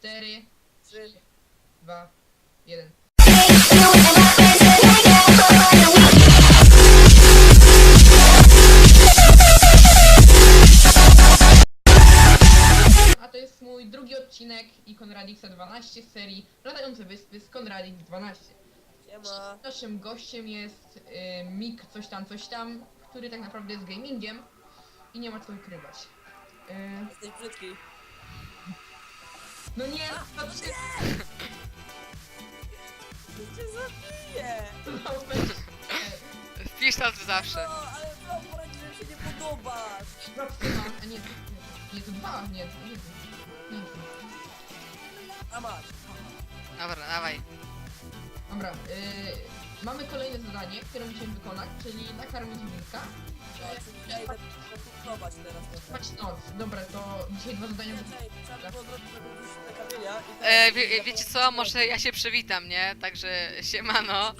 4, Trzy. 2, 1. A to jest mój drugi odcinek i Konradixa 12 z serii Latające Wyspy z Konradix 12. Siema. Naszym gościem jest y, Mik coś tam, coś tam, który tak naprawdę jest gamingiem i nie ma co ukrywać. Y, Jesteś brzydki. No nie, no to się Cię zabiję! Wpisz to zawsze. No, ale co, poradzi, że mi się nie podobasz. A nie, nie, to dwa, nie, to nie, nie, nie. A masz. Dobra, dawaj. Dobra, y, mamy kolejne zadanie, które musimy wykonać, czyli nakarmić wilka. Ja idę teraz. Spać noc. Dobra, to dzisiaj dwa zadania. Trzeba było żeby wrócić na kamienia i E, wie, wiecie co, może ja się przywitam, nie? Także siemano.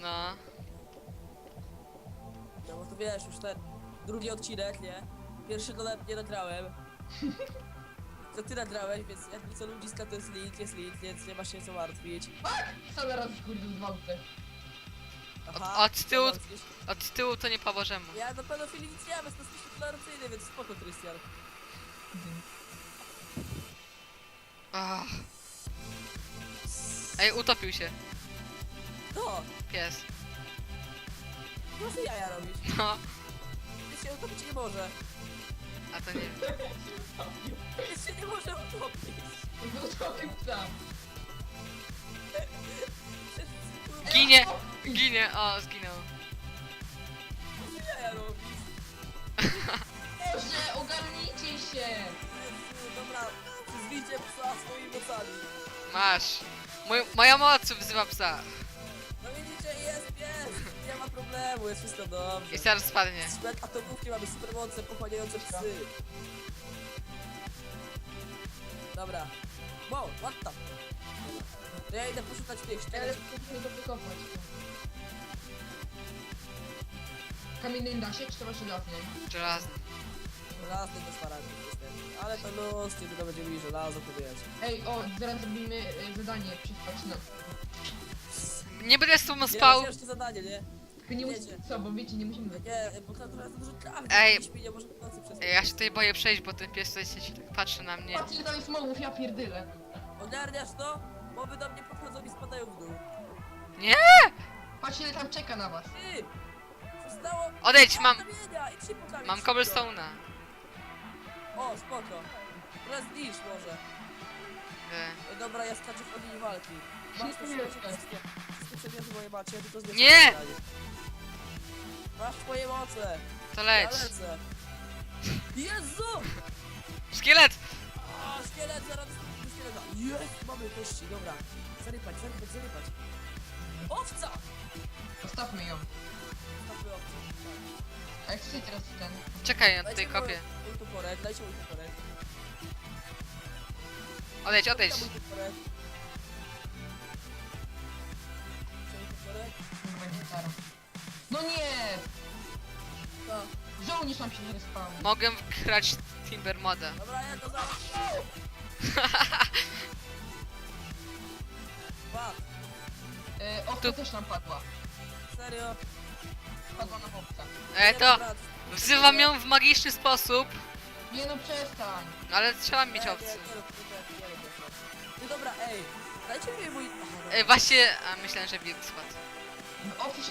No. No bo to wiesz, już ten drugi odcinek, nie? Pierwszy nawet nie nagrałem. To ty nagrałeś, więc jak co ludziska to jest link, jest link, więc nie masz się co martwić. Sam raz kurde zwałtę. Aha, Od- od tyłu-? Od tyłu to nie po bożemu. Ja do pedofilii nic nie mam, jest dosyć tolerancyjny, więc spoko, Krystian. Ach. Ej, utopił się. No, Pies. ty jaja robisz. No. Nic się utopić nie może. A to nie. Nic się nie może utopić. Utopił sam. Ginie! Ginie! O, zginął. Co jaja robisz? Boże, ogarnijcie się! Dobra, zwijcie psa swoimi mocami. Masz. Mój, moja moc wzywa psa. No widzicie, jest pies, nie ma problemu, jest wszystko dobrze. I zaraz spadnie. Sprzęt atomówki mamy supermoce pochłaniające psy. Dobra. Wow, what the? To ja idę poszukać tych Ale szczerek. musimy to wykopać. Kamiennym da się, czy to masz żelazny? Żelazny. Żelazny do szparagi niestety. Ale to luz, kiedy to będziemy mieli żelazo, to wiecie. Ej, o, zaraz zrobimy y, zadanie, przespać noc. Nie będę z tobą Nie, spał. no, ciężkie zadanie, nie? Tylko nie musimy, co, bo wiecie, nie musimy... Nie, bo to teraz dużo trawy. Ej. Nie śpi, nie może w nocy. Ej, Ja się tutaj boję przejść, bo ten pies tutaj się tak patrzy na mnie. Patrzcie, tam jest mołów, ja pierdylę. Ogarniasz to? Mowy do mnie podchodzą i spadają w dół. Nie! Patrzcie, ile tam czeka na was. Ty! Zostało... Odejdź, mam- Kamienia, idź się po kamień Mam szybko. cobblestone'a. O, spoko. Teraz zniszcz może. Dobra, ja skaczę w ogień walki. Masz to wszystkie, wszystkie przedmioty moje macie, tylko. Nie! Masz twoje moce. To Ja leć. lecę. Jezu! Szkielet! O, szkielet, zaraz do szkieleta. Jest! Mamy kości, dobra. Zarypać, zarypać, zarypać. Owca! Zostawmy ją. Stopy owce. A jak chcecie teraz ten... Czekaj, ja tutaj kopię. Mój toporek, dajcie mój toporek. Odejdź, odejdź. Kurwa, gitara. No nie! No. Żołnierz nam się nie spał. Mogę wgrać Timber moda. Dobra, ja to zaraz. Patrz, E, owca Tu- też nam padła. serio. Padła na owca. E, to dobra, wzywam ją w magiczny sposób, Nie no, przestań. ale trzeba mieć nie, opcję. Nie, nie, rób, nie, dobra, ej, dajcie mi mój... Aha. E, właśnie, a myślałem, że wilk spadł.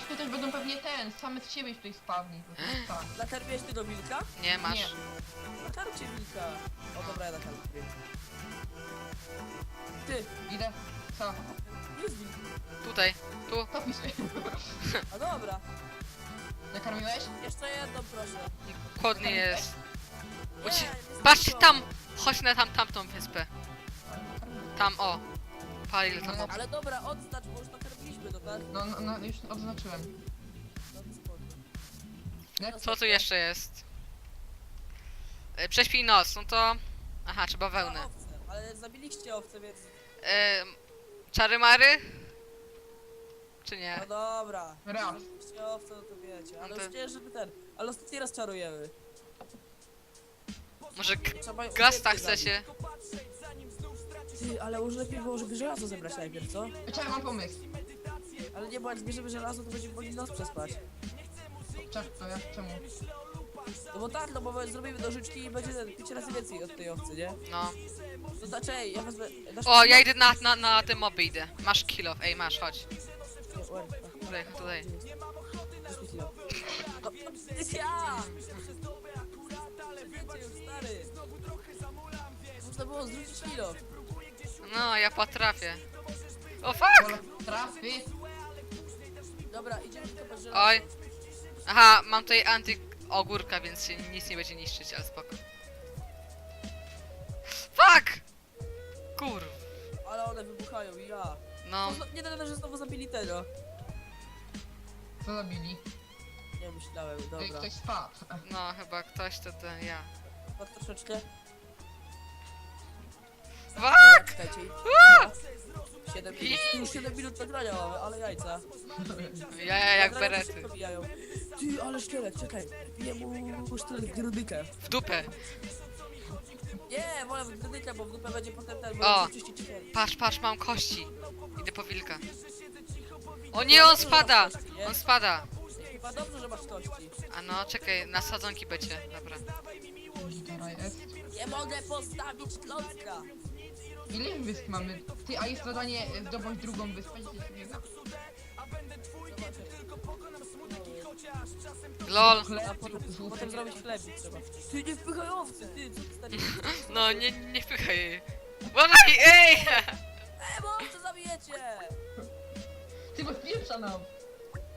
Się też będą pewnie ten, same z siebie tutaj spawni. To jest tak. Nakarmiłeś ty do wilka? Nie, masz. Nie. Nakarmcie wilka. O dobra, ja nakarmię wilka. Ty, Idę. Co? jest wilk. Tutaj, tu. Topi się. A dobra, Nakarmiłeś? jeszcze jedną proszę. Chłodny jest. Nie, Uci- nie Patrzcie tam! Chodź na tam, tamtą wyspę. Tam, o. Pal ile tam. Ale dobra, odznacz, bo już nakarmiliśmy, no tak? No, no, no już odznaczyłem. No spoko. Nie? Co tu jeszcze jest? E, Prześpij noc, no to... Aha, trzeba wełnę. No, owce, ale zabiliście owce, więc... E, czary mary? Czy nie? No dobra. Raz. Zabiliście owce, no to wiecie. Ale No to- już nie, żeby ten... Ale ostatni raz czarujemy. Może g- Trzeba ją Gasta obiekty zabić. Ty, ale może lepiej było, żeby żelazo zebrać najpierw, co? Czekaj, mam pomysł. Ale nie, bo jak zbierzemy żelazo, to będziemy mogli noc przespać. Czekaj, to ja, czemu? No bo tak, no bo zrobimy nożyczki i będzie 5 razy więcej od tej owcy, nie? No. To znaczy, ej, ja wezmę... dasz O, ja idę na, na, na te moby idę. Masz kill ej, masz, chodź. Nie, łeb, ach, Tutaj, tutaj. dasz mi. No, to jest ja! Stary! Można było zrzucić kilo. No, ja potrafię. O fuck! Trafy. Dobra, idziemy żelazo. Oj. Aha, mam tutaj anty ogórka, więc się nic nie będzie niszczyć, ale spoko. Fuck! Kur... Ale one wybuchają i ja. No, No. Nie wiem, że znowu zabili tego. Co zabili? Nie myślałem, Ej, dobra. Ktoś spadł. no, chyba ktoś to ten ja. Chodź troszeczkę. Czekajcie. 7 I- minut. Już 7 minut nagrania mamy, ale jajca. Ja, ja jak Nagrania berety. szybko mijają. Ty, ale szkielet, czekaj. Bije mu sztylet w grudykę. W dupę. Nie, wolę w grudykę, bo w dupę będzie potem ten, O. bo czyścić. Patrz, patrz, mam kości. Idę po wilka. O nie, on spada! On spada. Chyba dobrze, że masz kości. A no, czekaj, na sadzonki będzie. Dobra. Nie mogę postawić klocka. Ile wysp mamy? Ty, a jest zadanie e, zdobądź drugą wyspę? LOL. A potem, potem zrobić chlebik trzeba. Ty, nie wpychaj owcy, ty, co ty stary? No, nie, nie wpychaj jej. Uważaj, ej! Ej, bo owce zabijecie! Ty, bo spieprza nam.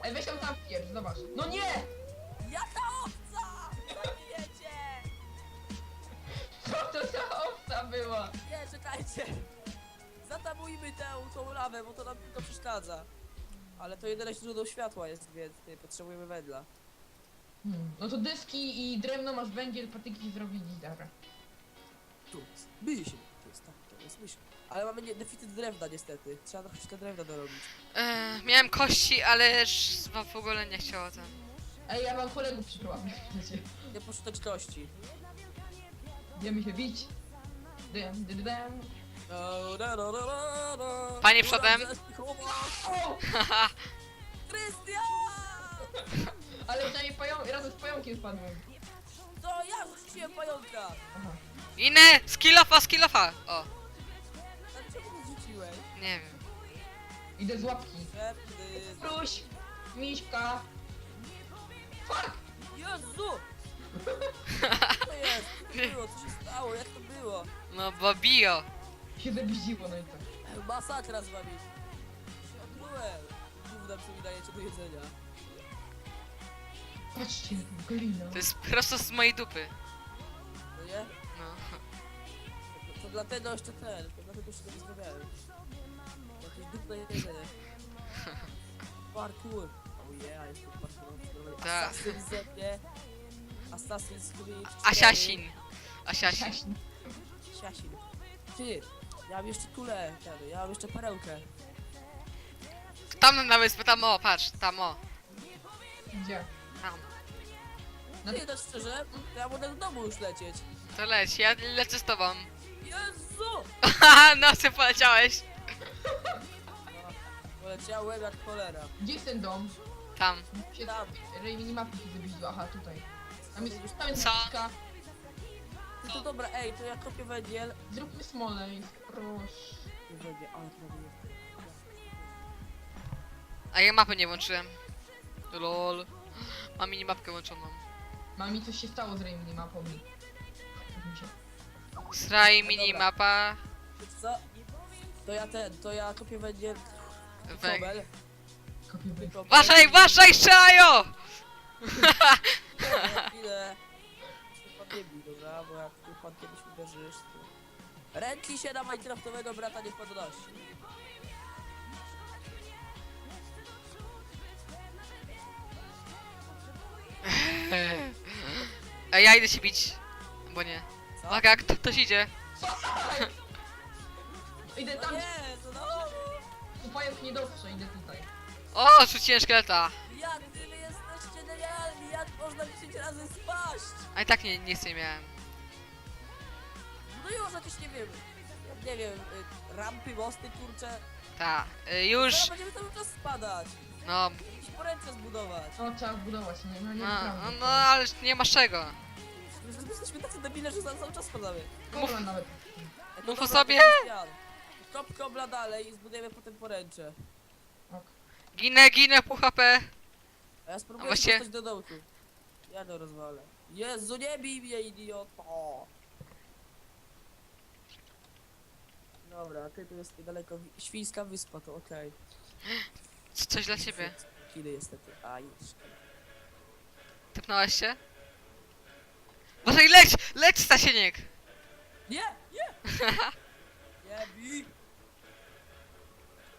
Ej, weź ją tam wpierw, zobacz. No nie! Jaka owca? Nie, czekajcie. Zatabujmy tę tą lawę, bo to nam tylko przeszkadza. Ale to jedyne źródło światła jest, więc nie, potrzebujemy węgla. Hmm. No to dyski i drewno masz węgiel, patyki zrobić gitara. Tu, myj się. To jest tak, to jest myśl. Ale mamy nie, deficyt drewna niestety. Trzeba troszeczkę drewna dorobić. E, miałem kości, ale już w ogóle nie chciało ten. Ej, ja mam kolegów przyprowadzić. Nie poszukać kości. Wiemy się bić. Panie przodem. O! Krystian! Ale przynajmniej pająk, razem z pająkiem spadłem. To ja rzuciłem pająka! Aha. Inne! Skillofa, skillofa! O, Dlaczego go zrzuciłeś? nie wiem. Idę z łapki. Pewny... Pruś! Miśka! Fuck! Jezu! Co to jest? Co to było? Co się stało? Jak to było? No, bo bio. Się zabździło, no i co? Masakra z wami. Się odbyłem. Gówna co mi dajecie do jedzenia. Patrzcie, glina. To jest prosto z mojej dupy. No nie? No. To, to dlatego jeszcze ten, to dlatego jeszcze tego zrobiałem. Jakieś dupne jedzenie. Parkour. Oh yeah, jest tu parkour. Tak. Assassin's Creed. Assassin's Creed. Asiasin. Asiasin. Siaśń. Siasin. Ty, ja mam jeszcze kulę, ten, ja mam jeszcze perełkę. Tam na wyspę, tam o, patrz, tam o. Gdzie? Tam. No Ty, tak szczerze, to ja będę do domu już lecieć. To leć, ja lecę z tobą. Jezu! Haha, no ty poleciałeś. No, poleciałem jak cholera. Gdzie jest ten dom? Tam. Się Tam. Rej minimapy się zabździło, aha tutaj. Tam jest, tam jest Co? Ty, to dobra, ej, to ja kopię węgiel. Zróbmy Smoleńsk, proszę. Węgiel, ale to robię. A ja mapy nie włączyłem. Lol. Mam minimapkę włączoną. Mami, coś się stało z Rej minimapą. mi. Mi się- Sraj minimapa. Wiesz co? To ja ten, to ja kopię węgiel. Węg. Kobel. Tak. Uważaj, uważaj, strzelają! Ja chwilę. Pan nie bij, dobra? Bo jak tu pan kiedyś uderzysz, to... Ręki się na Minecraftowego brata nie podnosi. A ja idę się bić. Bo nie. Co? Uwaga, kto, ktoś idzie. Idę No tam, nie, to no! tu pająk nie dotrze, idę tutaj. O, rzuciłem szkieleta. Jak jak można 10 razy spaść? A i tak nie, nic nie miałem. No już jakieś, nie wiem, nie wiem, y, rampy, mosty, kurcze. Ta. Y, już. Teraz będziemy cały czas spadać. No, Jakieś poręcze zbudować. No trzeba zbudować, nie, no nie no, no, no ale nie masz czego. My Jesteśmy tacy debile, że za- cały czas spadamy. Kobla nawet. E, to Mów o dobra, sobie. to jest plan. Kop kobla dalej i zbudujemy potem poręcze. Ok. Ginę, ginę, pół HP. A ja spróbuję A właśnie- dostać do dołku. Ja to rozwalę. Jezu, nie bij mnie, idioto! Dobra, ty tu jest niedaleko wi- świńska wyspa, to okej. Co- Coś dla ciebie. Kiedy niestety. A, już. Typnąłeś się? Może leć! Leć, Stasieniek! Nie! Nie! Nie bij!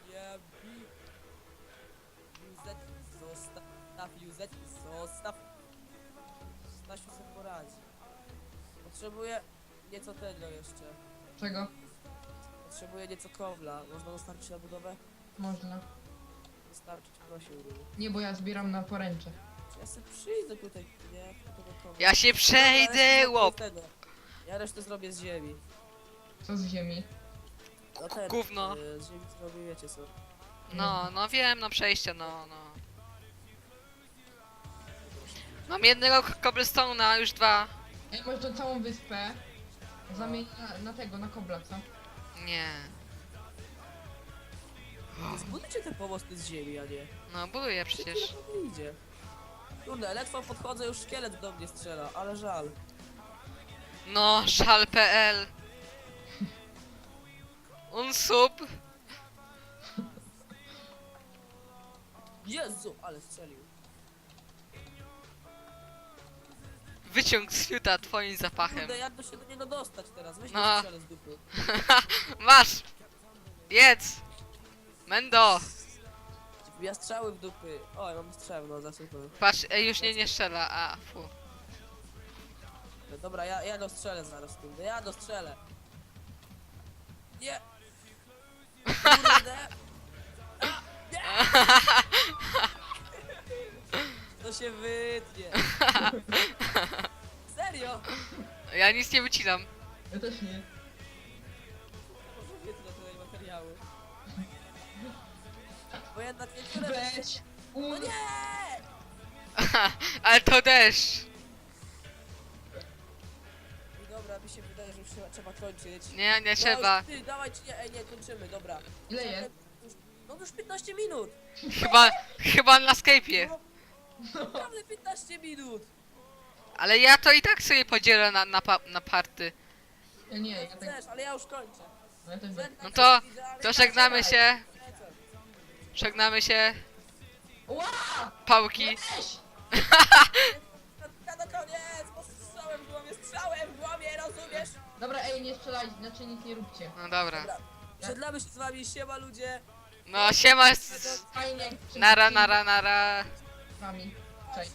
Nie bij! Józef, zostaw, Józef, zostaw. Stasiu sobie poradzi. Potrzebuję nieco tego jeszcze. Czego? Potrzebuję nieco kowla. Można dostarczyć na budowę? Można. Dostarczyć, prosiłbym. Nie, bo ja zbieram na poręcze. Ja sobie przyjdę tutaj? Nie, tego kowla. Ja się przejdę, zrobię łop! Ja resztę zrobię z ziemi. Co z ziemi? No Gówno. y, Z ziemi to robię, wiecie co. No, no wiem, no przejście, no, no. Mam jednego cobblestone'a, już dwa. Ej, może tą całą wyspę zamień na, na tego, na kobla, co? Nie. Zbudujcie te pomosty z ziemi, a nie. No, buduję przecież. Przecież to nie idzie. Kurde, ledwo podchodzę, już szkielet do mnie strzela, ale żal. No, szal.pl Unsub. Jezu, ale strzelił. Wyciąg z fiuta twoim zapachem. Kurde, jak to się do niego dostać teraz? Weź No. no. strzelę z dupy. Masz! Jedz! Mendo! Ja strzały w dupy. Oj, mam strzały, no za super. Patrz, ej, już nie, nie strzela, a fu. No, dobra, ja, ja dostrzelę zaraz, kurde, ja dostrzelę. Nie! Kurde! A, nie! To się wytnie. Serio? Ja nic nie wycinam. Ja też nie. Może wytnę tutaj materiały. Bo jednak niektóre... Weź! No nie! Ale to deszcz. I dobra, mi się wydaje, że już trzeba, trzeba kończyć. Nie, nie No, trzeba. ty, dawaj czy nie? Ej, nie, kończymy, dobra. Ile jest? Już, no już 15 minut. Chyba, chyba na Skype'ie. No, naprawdę 15 minut. Ale ja to i tak sobie podzielę na, na, pa, na party. Ja nie, ja tak... chcesz, ale ja już kończę. No ja tak. No to, to żegnamy się. Żegnamy się. Ła! Pałki. Weź! Na, na koniec, bo strzałem w głowie, strzałem w głowie, rozumiesz? Dobra, ej, nie strzelaj, znaczy nic nie róbcie. No dobra. Dobra, żegnamy się z wami, siema ludzie. No siema. To fajnie, jak Nara, nara, nara wami. Cześć.